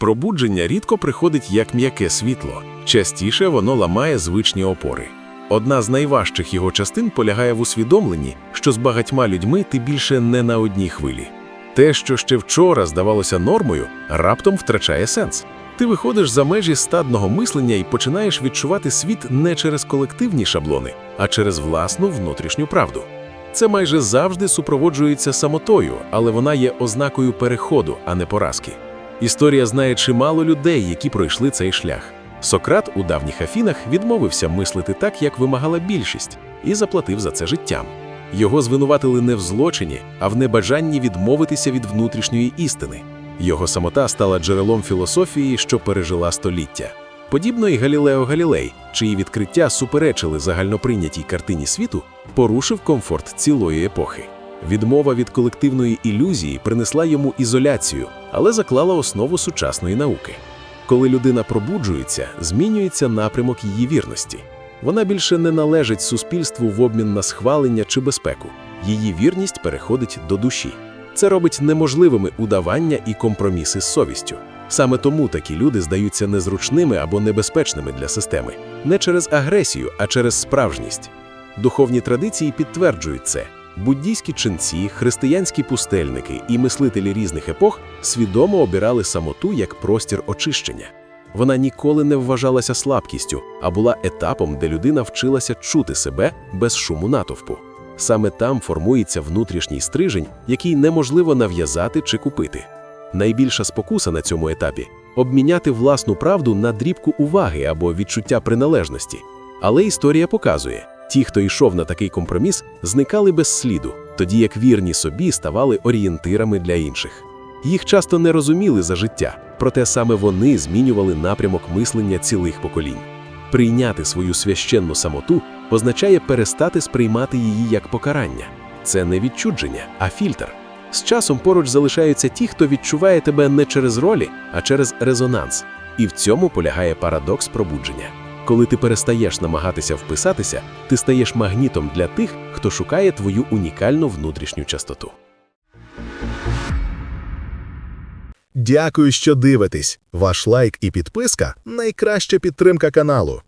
Пробудження рідко приходить як м'яке світло, частіше воно ламає звичні опори. Одна з найважчих його частин полягає в усвідомленні, що з багатьма людьми ти більше не на одній хвилі. Те, що ще вчора здавалося нормою, раптом втрачає сенс. Ти виходиш за межі стадного мислення і починаєш відчувати світ не через колективні шаблони, а через власну внутрішню правду. Це майже завжди супроводжується самотою, але вона є ознакою переходу, а не поразки. Історія знає чимало людей, які пройшли цей шлях. Сократ у давніх Афінах відмовився мислити так, як вимагала більшість, і заплатив за це життям. Його звинуватили не в злочині, а в небажанні відмовитися від внутрішньої істини. Його самота стала джерелом філософії, що пережила століття. Подібно і Галілео Галілей, чиї відкриття суперечили загальноприйнятій картині світу, порушив комфорт цілої епохи. Відмова від колективної ілюзії принесла йому ізоляцію, але заклала основу сучасної науки. Коли людина пробуджується, змінюється напрямок її вірності. Вона більше не належить суспільству в обмін на схвалення чи безпеку. Її вірність переходить до душі. Це робить неможливими удавання і компроміси з совістю. Саме тому такі люди здаються незручними або небезпечними для системи, не через агресію, а через справжність. Духовні традиції підтверджують це. Буддійські ченці, християнські пустельники і мислителі різних епох свідомо обирали самоту як простір очищення. Вона ніколи не вважалася слабкістю, а була етапом, де людина вчилася чути себе без шуму натовпу. Саме там формується внутрішній стрижень, який неможливо нав'язати чи купити. Найбільша спокуса на цьому етапі обміняти власну правду на дрібку уваги або відчуття приналежності. Але історія показує, ті, хто йшов на такий компроміс, зникали без сліду, тоді як вірні собі ставали орієнтирами для інших. Їх часто не розуміли за життя, проте саме вони змінювали напрямок мислення цілих поколінь. Прийняти свою священну самоту означає перестати сприймати її як покарання. Це не відчудження, а фільтр. З часом поруч залишаються ті, хто відчуває тебе не через ролі, а через резонанс. І в цьому полягає парадокс пробудження. Коли ти перестаєш намагатися вписатися, ти стаєш магнітом для тих, хто шукає твою унікальну внутрішню частоту. Дякую, що дивитесь. Ваш лайк і підписка найкраща підтримка каналу.